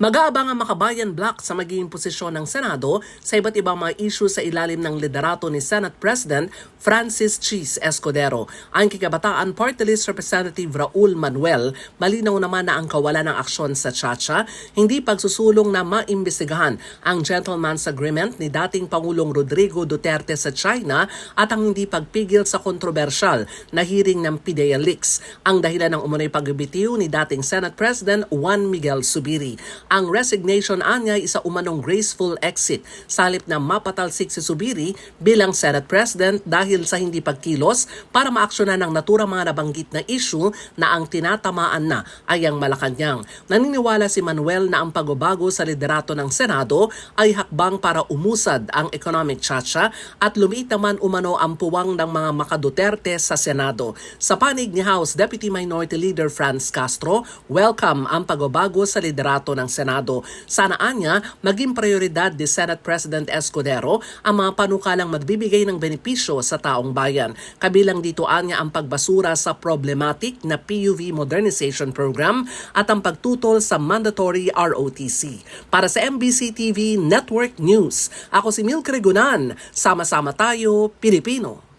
Mag-aabang ang makabayan block sa magiging posisyon ng Senado sa iba't ibang mga issue sa ilalim ng liderato ni Senate President Francis Cheese Escudero. Ang kikabataan Party List Representative Raul Manuel, malinaw naman na ang kawalan ng aksyon sa Chacha, hindi pagsusulong na maimbestigahan ang Gentleman's Agreement ni dating Pangulong Rodrigo Duterte sa China at ang hindi pagpigil sa kontrobersyal na hearing ng PDEA leaks. Ang dahilan ng umunay pagbibitiw ni dating Senate President Juan Miguel Subiri. Ang resignation anya ay isa umanong graceful exit sa halip na mapatalsik si Subiri bilang Senate President dahil sa hindi pagkilos para maaksyonan ng naturang mga nabanggit na issue na ang tinatamaan na ay ang Malacanang. Naniniwala si Manuel na ang pagbabago sa liderato ng Senado ay hakbang para umusad ang economic chacha at lumiit naman umano ang puwang ng mga makaduterte sa Senado. Sa panig ni House Deputy Minority Leader Franz Castro, welcome ang pagbabago sa liderato ng Senado. Sana anya maging prioridad ni Senate President Escudero ang mga panukalang magbibigay ng benepisyo sa taong bayan. Kabilang dito anya ang pagbasura sa problematic na PUV Modernization Program at ang pagtutol sa mandatory ROTC. Para sa MBC TV Network News, ako si Milk Regunan. Sama-sama tayo, Pilipino.